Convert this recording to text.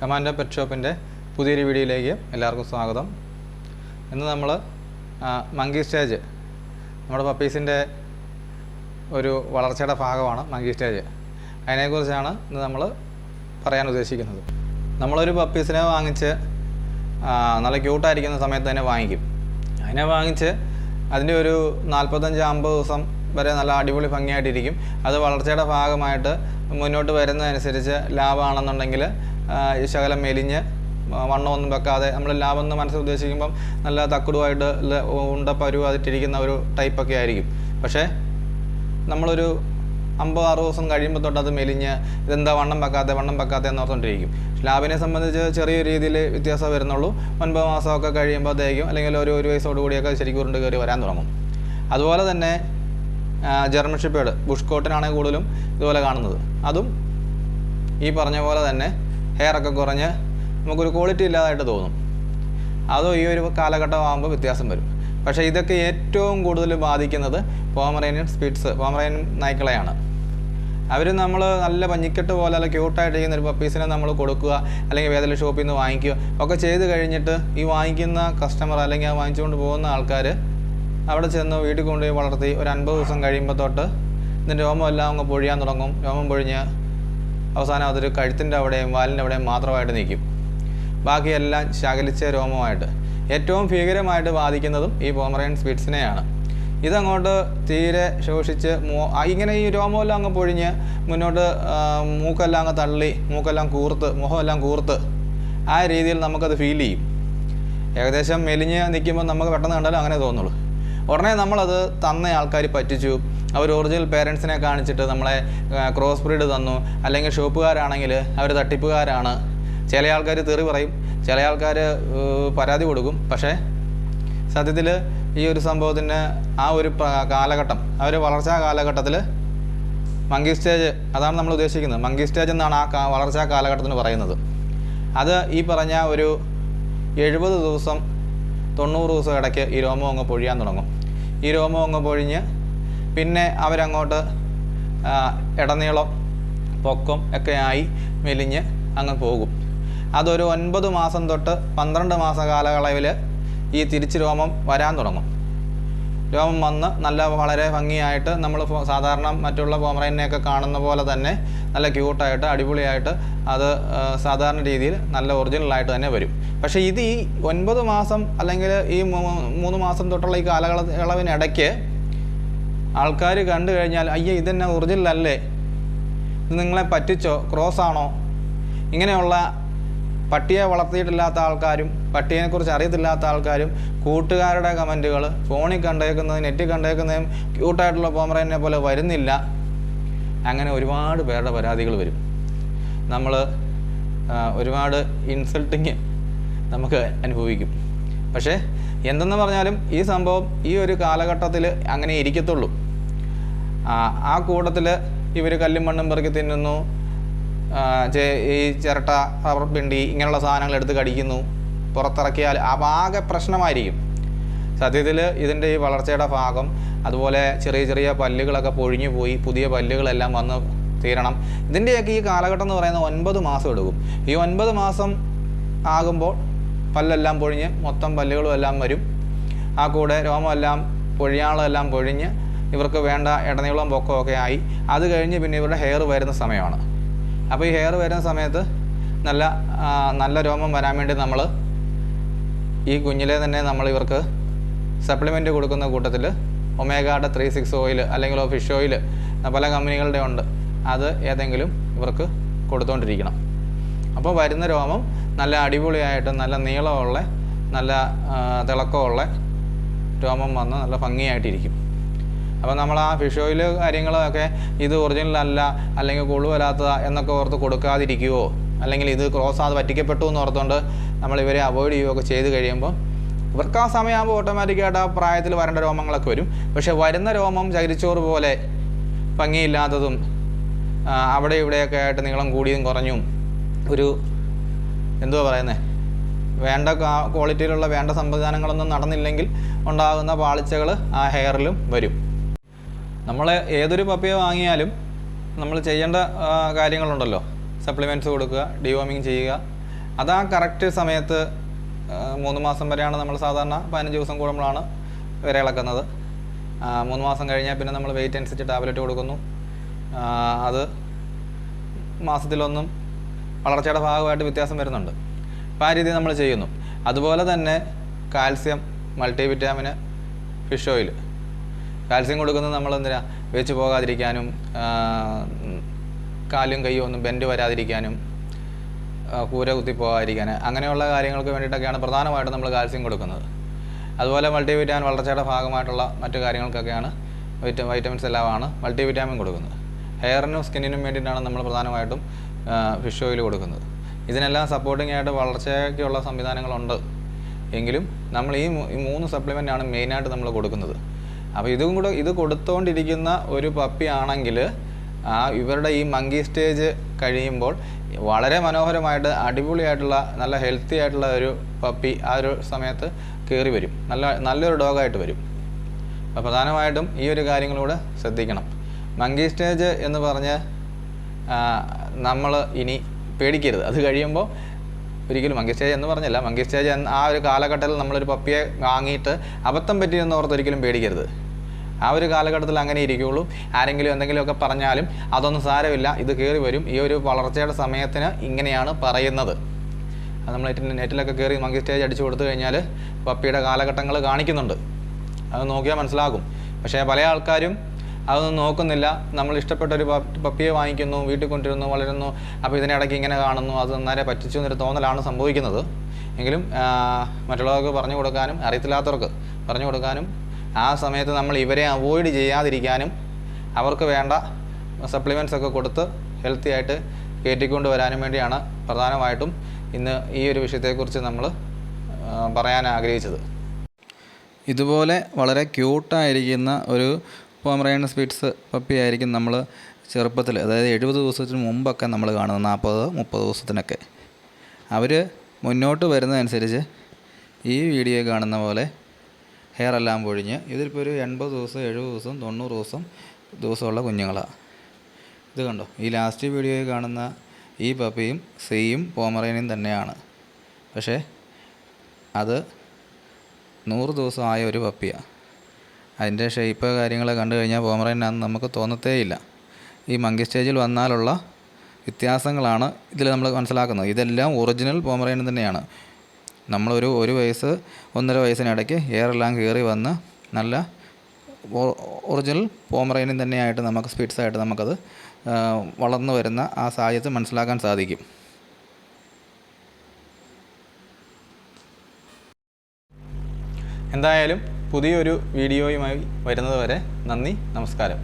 Commando pet ഷോപ്പിന്റെ പുതിയൊരു വീഡിയോയിലേക്ക് എല്ലാവർക്കും സ്വാഗതം. ഇന്ന് നമ്മൾ മങ്കി സ്റ്റേജ് നമ്മുടെ പപ്പീസിന്റെ ഒരു വളർച്ചയുടെ ഭാഗമാണ് മങ്കി സ്റ്റേജ്. അതിനെക്കുറിച്ചാണ് ഇന്ന് നമ്മൾ പറയാൻ ഉദ്ദേശിക്കുന്നത്. നമ്മളൊരു പപ്പീസിനെ വാങ്ങിച്ച് നല്ല ക്യൂട്ടായിരിക്കുന്ന സമയത്ത് തന്നെ വാങ്ങിക്കും. അതിനെ വാങ്ങിച്ച് അതിന്റെ ഒരു നാൽപ്പത്തഞ്ച് അമ്പത് ദിവസം വരെ നല്ല അടിപൊളി ഭംഗിയായിട്ടിരിക്കും. അത് വളർച്ചയുടെ ഭാഗമായിട്ട് മുന്നോട്ട് വരുന്നതനുസരിച്ച് ലാഭമാണെന്നുണ്ടെങ്കിൽ ശകലം മെലിഞ്ഞ് വണ്ണം വണ്ണമൊന്നും വെക്കാതെ നമ്മൾ ലാഭം മനസ്സിൽ ഉദ്ദേശിക്കുമ്പം നല്ല തക്കുടുമായിട്ട് ഉണ്ട പരുവാതിട്ടിരിക്കുന്ന ഒരു ടൈപ്പൊക്കെ ആയിരിക്കും. പക്ഷേ നമ്മളൊരു അമ്പത് അറുപത് ദിവസം കഴിയുമ്പോൾ തൊട്ട് അത് മെലിഞ്ഞ് ഇതെന്താ വണ്ണം വെക്കാതെ വണ്ണം വെക്കാതെ എന്ന് ഓർത്തുകൊണ്ടിരിക്കും ലാബിനെ സംബന്ധിച്ച് ചെറിയ രീതിയിൽ വ്യത്യാസം വരുന്നുള്ളൂ. ഒൻപത് മാസമൊക്കെ കഴിയുമ്പോഴത്തേക്കും അല്ലെങ്കിൽ ഒരു ഒരു വയസ്സോട് കൂടിയൊക്കെ ശരിക്കും ഉരുണ്ട് കയറി വരാൻ തുടങ്ങും. അതുപോലെ തന്നെ ജർമ്മൻ ഷിപ്പേഡ് ബുഷ് കൂടുതലും ഇതുപോലെ കാണുന്നത്. അതും ഈ പറഞ്ഞ പോലെ തന്നെ ഹെയർ ഒക്കെ കുറഞ്ഞ് നമുക്കൊരു ക്വാളിറ്റി ഇല്ലാതായിട്ട് തോന്നും. അതോ ഈ ഒരു കാലഘട്ടം ആകുമ്പോൾ വ്യത്യാസം വരും. പക്ഷേ ഇതൊക്കെ ഏറ്റവും കൂടുതൽ ബാധിക്കുന്നത് പോമറേനിയൻ സ്പിറ്റ്സ് പോമറേനിയൻ നായ്ക്കളെയാണ് അവർ നമ്മൾ നല്ല പഞ്ഞിക്കെട്ട് പോലെ അല്ല ക്യൂട്ടായിട്ട് ചെയ്യുന്ന ഒരു പപ്പീസിനെ നമ്മൾ കൊടുക്കുക അല്ലെങ്കിൽ ഏതെങ്കിലും ഷോപ്പിൽ നിന്ന് വാങ്ങിക്കുക ഒക്കെ ചെയ്ത് കഴിഞ്ഞിട്ട് ഈ വാങ്ങിക്കുന്ന കസ്റ്റമർ അല്ലെങ്കിൽ ആ വാങ്ങിച്ചുകൊണ്ട് പോകുന്ന ആൾക്കാർ അവിടെ ചെന്ന് വീട്ടിൽ കൊണ്ടുപോയി വളർത്തി ഒരു അൻപത് ദിവസം കഴിയുമ്പോൾ തൊട്ട് ഇതിന്റെ രോമം എല്ലാം അങ്ങ് പൊഴിയാൻ തുടങ്ങും. രോമം പൊഴിഞ്ഞ് അവസാനം അതൊരു കഴുത്തിന്റെ അവിടെയും വാലിന്റെ അവിടെയും മാത്രമായിട്ട് നിൽക്കും ബാക്കിയെല്ലാം ശകലിച്ച രോമമായിട്ട്. ഏറ്റവും ഭീകരമായിട്ട് ബാധിക്കുന്നതും ഈ പോമറയൻ സ്പിറ്റ്സിനെയാണ്. ഇതങ്ങോട്ട് തീരെ ശോഷിച്ച് ഇങ്ങനെ ഈ രോമമെല്ലാം അങ്ങ് പൊഴിഞ്ഞ് മുന്നോട്ട് മൂക്കെല്ലാം അങ്ങ് തള്ളി മൂക്കെല്ലാം കൂർത്ത് മുഖമെല്ലാം കൂർത്ത് ആ രീതിയിൽ നമുക്കത് ഫീൽ ചെയ്യും. ഏകദേശം മെലിഞ്ഞ് നിൽക്കുമ്പോൾ നമുക്ക് പെട്ടെന്ന് കണ്ടാലും അങ്ങനെ തോന്നുള്ളൂ. ഉടനെ നമ്മളത് തന്ന ആൾക്കാർ പറ്റിച്ചു. അവർ ഒറിജിനൽ പേരൻസിനെ കാണിച്ചിട്ട് നമ്മളെ ക്രോസ് ബ്രീഡ് തന്നു. അല്ലെങ്കിൽ ഷോപ്പുകാരാണെങ്കിൽ അവർ തട്ടിപ്പുകാരാണ്. ചില ആൾക്കാർ തെറി പറയും. ചില ആൾക്കാർ പരാതി കൊടുക്കും. പക്ഷേ സത്യത്തിൽ ഈ ഒരു സംഭവത്തിന് ആ ഒരു കാലഘട്ടം ഒരു വളർച്ചാ കാലഘട്ടത്തിൽ മങ്കി സ്റ്റേജ് അതാണ് നമ്മൾ ഉദ്ദേശിക്കുന്നത്. മങ്കി സ്റ്റേജ് എന്നാണ് ആ വളർച്ചാ കാലഘട്ടത്തിന് പറയുന്നത്. അത് ഈ പറഞ്ഞ ഒരു എഴുപത് ദിവസം തൊണ്ണൂറ് ദിവസം ഇടയ്ക്ക് ഈ രോമം അങ്ങ് പൊഴിയാൻ തുടങ്ങും. ഈ രോമം അങ്ങ് പൊഴിഞ്ഞ് പിന്നെ അവരങ്ങോട്ട് ഇടനീളം പൊക്കും ഒക്കെ ആയി മെലിഞ്ഞ് അങ്ങ് പോകും. അതൊരു ഒൻപത് മാസം തൊട്ട് പന്ത്രണ്ട് മാസ കാലയളവിൽ ഈ തിരിച്ച് രോമം വരാൻ തുടങ്ങും. രോമം വന്ന് നല്ല വളരെ ഭംഗിയായിട്ട് നമ്മൾ സാധാരണ മറ്റുള്ള പോമറേനെയൊക്കെ കാണുന്ന പോലെ തന്നെ നല്ല ക്യൂട്ടായിട്ട് അടിപൊളിയായിട്ട് അത് സാധാരണ രീതിയിൽ നല്ല ഒറിജിനലായിട്ട് തന്നെ വരും. പക്ഷേ ഇത് ഈ ഒൻപത് മാസം അല്ലെങ്കിൽ ഈ മൂന്ന് മാസം തൊട്ടുള്ള ഈ കാലകള ഇളവിനിടയ്ക്ക് ആൾക്കാർ കണ്ടു കഴിഞ്ഞാൽ അയ്യേ ഇതെന്നെ ഒറിജിനലല്ലേ? ഇത് നിങ്ങളെ പറ്റിച്ചോ? ക്രോസ് ആണോ ഇങ്ങനെയുള്ള പട്ടിയെ വളർത്തിയിട്ടില്ലാത്ത ആൾക്കാരും പട്ടിയെക്കുറിച്ച് അറിയത്തില്ലാത്ത ആൾക്കാരും കൂട്ടുകാരുടെ കമന്റുകൾ ഫോണിൽ കണ്ടേക്കുന്നതും നെറ്റിൽ കണ്ടേക്കുന്നതും ക്യൂട്ടായിട്ടുള്ള പോമറേനെ പോലെ വരുന്നില്ല. അങ്ങനെ ഒരുപാട് പേരുടെ പരാതികൾ വരും. നമ്മൾ ഒരുപാട് ഇൻസൾട്ടിങ് നമുക്ക് അനുഭവിക്കും. പക്ഷേ എന്തെന്ന് പറഞ്ഞാലും ഈ സംഭവം ഈ ഒരു കാലഘട്ടത്തിൽ അങ്ങനെ ഇരിക്കത്തുള്ളൂ. ആ, കൂട്ടത്തിൽ ഇവർ കല്ലും മണ്ണും പെറുക്കി തിന്നുന്നു. ഈ ചിരട്ട റബ്ബർ പിണ്ടി ഇങ്ങനെയുള്ള സാധനങ്ങൾ എടുത്ത് കടിക്കുന്നു. പുറത്തിറക്കിയാൽ ആകെ പ്രശ്നമായിരിക്കും. സത്യത്തിൽ ഇതിന്റെ ഈ വളർച്ചയുടെ ഭാഗം അതുപോലെ ചെറിയ ചെറിയ പല്ലുകളൊക്കെ പൊഴിഞ്ഞു പോയി പുതിയ പല്ലുകളെല്ലാം വന്ന് തീരണം. ഇതിന്റെയൊക്കെ ഈ കാലഘട്ടം എന്ന് പറയുന്നത് ഒൻപത് മാസം എടുക്കും. ഈ ഒൻപത് മാസം ആകുമ്പോൾ പല്ലെല്ലാം പൊഴിഞ്ഞ് മൊത്തം പല്ലുകളും എല്ലാം വരും. ആ കൂടെ രോമമെല്ലാം പൊഴിയാളെല്ലാം പൊഴിഞ്ഞ് ഇവർക്ക് വേണ്ട ഇടനീളം പൊക്കമൊക്കെ ആയി. അത് കഴിഞ്ഞ് പിന്നെ ഇവരുടെ ഹെയർ വരുന്ന സമയമാണ്. അപ്പോൾ ഈ ഹെയർ വരുന്ന സമയത്ത് നല്ല നല്ല രോമം വരാൻ വേണ്ടി നമ്മൾ ഈ കുഞ്ഞിലെ തന്നെ നമ്മൾ ഇവർക്ക് സപ്ലിമെന്റ് കൊടുക്കുന്ന കൂട്ടത്തിൽ ഒമേഗാഡ് ത്രീ സിക്സ് ഓയിൽ അല്ലെങ്കിൽ ഫിഷ് ഓയിൽ പല കമ്പനികളുടെ ഉണ്ട്. അത് ഏതെങ്കിലും ഇവർക്ക് കൊടുത്തുകൊണ്ടിരിക്കണം അപ്പോൾ വരുന്ന രോമം നല്ല അടിപൊളിയായിട്ട് നല്ല നീളമുള്ള നല്ല തിളക്കമുള്ള രോമം വന്ന് നല്ല ഭംഗിയായിട്ടിരിക്കും. അപ്പോൾ നമ്മൾ ആ ഫിഷ് ഓയിൽ കാര്യങ്ങളൊക്കെ ഇത് ഒറിജിനൽ അല്ല അല്ലെങ്കിൽ കൊള്ളു വരാത്തതാ എന്നൊക്കെ ഓർത്ത് കൊടുക്കാതിരിക്കുവോ? അല്ലെങ്കിൽ ഇത് ക്രോസ് ആ പറ്റിക്കപ്പെട്ടു എന്ന് ഓർത്തുകൊണ്ട് നമ്മൾ ഇവരെ അവോയ്ഡ് ചെയ്യുകയൊക്കെ ചെയ്ത് കഴിയുമ്പോൾ ഇവർക്ക് ആ സമയമാകുമ്പോൾ ഓട്ടോമാറ്റിക്കായിട്ട് ആ പ്രായത്തിൽ വരേണ്ട രോമങ്ങളൊക്കെ വരും. പക്ഷേ വരുന്ന രോമം ചകിരിച്ചോറ് പോലെ ഭംഗിയില്ലാത്തതും അവിടെ ഇവിടെയൊക്കെ ആയിട്ട് നീളം കൂടിയും കുറഞ്ഞും ഒരു എന്തുവാ പറയുന്നത് വേണ്ട ക്വാളിറ്റിയിലുള്ള വേണ്ട സംവിധാനങ്ങളൊന്നും നടന്നില്ലെങ്കിൽ ഉണ്ടാകുന്ന പാളിച്ചകൾ ആ ഹെയറിലും വരും. നമ്മൾ ഏതൊരു പപ്പിയെ വാങ്ങിയാലും നമ്മൾ ചെയ്യേണ്ട കാര്യങ്ങളുണ്ടല്ലോ. സപ്ലിമെന്റ്സ് കൊടുക്കുക ഡിവോമിങ് ചെയ്യുക. അതാ കറക്റ്റ് സമയത്ത് മൂന്ന് മാസം വരെയാണ് നമ്മൾ സാധാരണ പതിനഞ്ച് ദിവസം കൂടുമ്പോഴാണ് വരെ ഇളക്കുന്നത് മൂന്ന് മാസം കഴിഞ്ഞാൽ പിന്നെ നമ്മൾ വെയിറ്റ് അനുസരിച്ച് ടാബ്ലറ്റ് കൊടുക്കുന്നു. അത് മാസത്തിലൊന്നും വളർച്ചയുടെ ഭാഗമായിട്ട് വ്യത്യാസം വരുന്നുണ്ട്. അപ്പോൾ ആ രീതിയിൽ നമ്മൾ ചെയ്യുന്നു. അതുപോലെ തന്നെ calcium multivitamin fish oil calcium കൊടുക്കുന്നത് നമ്മൾ എന്തിനാ വെച്ച് പോകാതിരിക്കാനും കാലും കൈയും ഒന്നും ബെൻഡ് വരാതിരിക്കാനും കൂര കുത്തി പോകാതിരിക്കാൻ അങ്ങനെയുള്ള കാര്യങ്ങൾക്ക് വേണ്ടിയിട്ടൊക്കെയാണ് പ്രധാനമായിട്ടും നമ്മൾ കാൽസ്യം കൊടുക്കുന്നത്. അതുപോലെ മൾട്ടിവിറ്റാമിൻ വളർച്ചയുടെ ഭാഗമായിട്ടുള്ള മറ്റു കാര്യങ്ങൾക്കൊക്കെയാണ് വൈറ്റ വൈറ്റമിൻസ് എല്ലാമാണ് മൾട്ടി വിറ്റാമിൻ കൊടുക്കുന്നത്. ഹെയറിനും സ്കിന്നിനും വേണ്ടിയിട്ടാണ് നമ്മൾ പ്രധാനമായിട്ടും ഫിഷ് ഓയിൽ കൊടുക്കുന്നത്. ഇതിനെല്ലാം സപ്പോർട്ടിംഗ് ആയിട്ട് വളർച്ചയ്ക്കുള്ള സംവിധാനങ്ങളുണ്ട്. എങ്കിലും നമ്മൾ ഈ മൂന്ന് സപ്ലിമെന്റ് ആണ് മെയിനായിട്ട് നമ്മൾ കൊടുക്കുന്നത്. അപ്പോൾ ഇതും കൂടെ ഇത് കൊടുത്തുകൊണ്ടിരിക്കുന്ന ഒരു പപ്പി ആണെങ്കിൽ ഇവരുടെ ഈ മങ്കി സ്റ്റേജ് കഴിയുമ്പോൾ വളരെ മനോഹരമായിട്ട് അടിപൊളിയായിട്ടുള്ള നല്ല ഹെൽത്തി ആയിട്ടുള്ള ഒരു പപ്പി ആ ഒരു സമയത്ത് കയറി വരും. നല്ല നല്ലൊരു ഡോഗായിട്ട് വരും. അപ്പോൾ പ്രധാനമായിട്ടും ഈ ഒരു കാര്യങ്ങളൂടെ ശ്രദ്ധിക്കണം. മങ്കി സ്റ്റേജ് എന്ന് പറഞ്ഞ് നമ്മൾ ഇനി പേടിക്കരുത്. അത് കഴിയുമ്പോൾ ഒരിക്കലും മങ്കേഷ് എന്ന് പറഞ്ഞല്ല. മങ്കേഷ് ചേജ് ആ ഒരു കാലഘട്ടത്തിൽ നമ്മളൊരു പപ്പിയെ വാങ്ങിയിട്ട് അബദ്ധം പറ്റിയെന്ന് ഓർത്ത് ഒരിക്കലും പേടിക്കരുത്. ആ ഒരു കാലഘട്ടത്തിൽ അങ്ങനെ ഇരിക്കുകയുള്ളൂ ആരെങ്കിലും എന്തെങ്കിലുമൊക്കെ പറഞ്ഞാലും അതൊന്നും സാരമില്ല. ഇത് കയറി വരും. ഈ ഒരു വളർച്ചയുടെ സമയത്തിന് ഇങ്ങനെയാണ് പറയുന്നത്. അത് നമ്മൾ നെറ്റിലൊക്കെ കയറി മങ്കി സ്റ്റേജ് അടിച്ചു കൊടുത്തു കഴിഞ്ഞാൽ പപ്പിയുടെ കാലഘട്ടങ്ങൾ കാണിക്കുന്നുണ്ട്. അത് നോക്കിയാൽ മനസ്സിലാകും. പക്ഷേ പല ആൾക്കാരും അതൊന്നും നോക്കുന്നില്ല. നമ്മൾ ഇഷ്ടപ്പെട്ട ഒരു പപ്പ- പപ്പിയെ വാങ്ങിക്കുന്നു വീട്ടിൽ കൊണ്ടിരുന്നു വളരുന്നു. അപ്പോൾ ഇതിനിടയ്ക്ക് ഇങ്ങനെ കാണുന്നു. അത് നേരെ പറ്റിച്ചു എന്നൊരു തോന്നലാണ് സംഭവിക്കുന്നത്. എങ്കിലും മറ്റുള്ളവർക്ക് പറഞ്ഞു കൊടുക്കാനും അറിയത്തില്ലാത്തവർക്ക് പറഞ്ഞു കൊടുക്കാനും ആ സമയത്ത് നമ്മൾ ഇവരെ അവോയ്ഡ് ചെയ്യാതിരിക്കാനും അവർക്ക് വേണ്ട സപ്ലിമെന്റ്സ് ഒക്കെ കൊടുത്ത് ഹെൽത്തി ആയിട്ട് കയറ്റിക്കൊണ്ട് വരാനും വേണ്ടിയാണ് പ്രധാനമായിട്ടും ഇന്ന് ഈ ഒരു വിഷയത്തെക്കുറിച്ച് നമ്മൾ പറയാൻ ആഗ്രഹിച്ചത്. ഇതുപോലെ വളരെ ക്യൂട്ടായിരിക്കുന്ന ഒരു പോമറൈൻ പപ്പി ആയിരിക്കും നമ്മൾ ചെറുപ്പത്തിൽ അതായത് എഴുപത് ദിവസത്തിന് മുമ്പൊക്കെ നമ്മൾ കാണുന്നത് നാൽപ്പത് മുപ്പത് ദിവസത്തിനൊക്കെ. അവർ മുന്നോട്ട് വരുന്നതനുസരിച്ച് ഈ വീഡിയോ കാണുന്ന പോലെ ഹെയർ എല്ലാം പൊഴിഞ്ഞ് ഇതിലിപ്പോൾ ഒരു എൺപത് ദിവസം എഴുപത് ദിവസം തൊണ്ണൂറ് ദിവസം ദിവസമുള്ള കുഞ്ഞുങ്ങളാണ് ഇത് കണ്ടോ? ഈ ലാസ്റ്റ് വീഡിയോയിൽ കാണുന്ന ഈ പപ്പിയും സെയിം പോമറേനയും തന്നെയാണ്. പക്ഷേ അത് നൂറ് ദിവസം ആയ ഒരു പപ്പിയാണ് അതിന്റെ ഷേപ്പ് കാര്യങ്ങൾ കണ്ടു കഴിഞ്ഞാൽ പോമറേനാന്ന് നമുക്ക് തോന്നത്തേയില്ല. ഈ മങ്കി സ്റ്റേജിൽ വന്നാലുള്ള വ്യത്യാസങ്ങളാണ് ഇതിൽ നമ്മൾ മനസ്സിലാക്കുന്നത്. ഇതെല്ലാം ഒറിജിനൽ പോമറേൻ തന്നെയാണ്. നമ്മളൊരു ഒരു വയസ്സ് ഒന്നര വയസ്സിനിടയ്ക്ക് എയറെല്ലാം കയറി വന്ന് നല്ല ഒറിജിനൽ പോമറേനും തന്നെയായിട്ട് നമുക്ക് സ്പീഡ്സായിട്ട് നമുക്കത് വളർന്നു വരുന്ന ആ സാഹചര്യത്തിൽ മനസ്സിലാക്കാൻ സാധിക്കും. എന്തായാലും പുതിയൊരു വീഡിയോയുമായി വരുന്നതുവരെ നന്ദി നമസ്കാരം.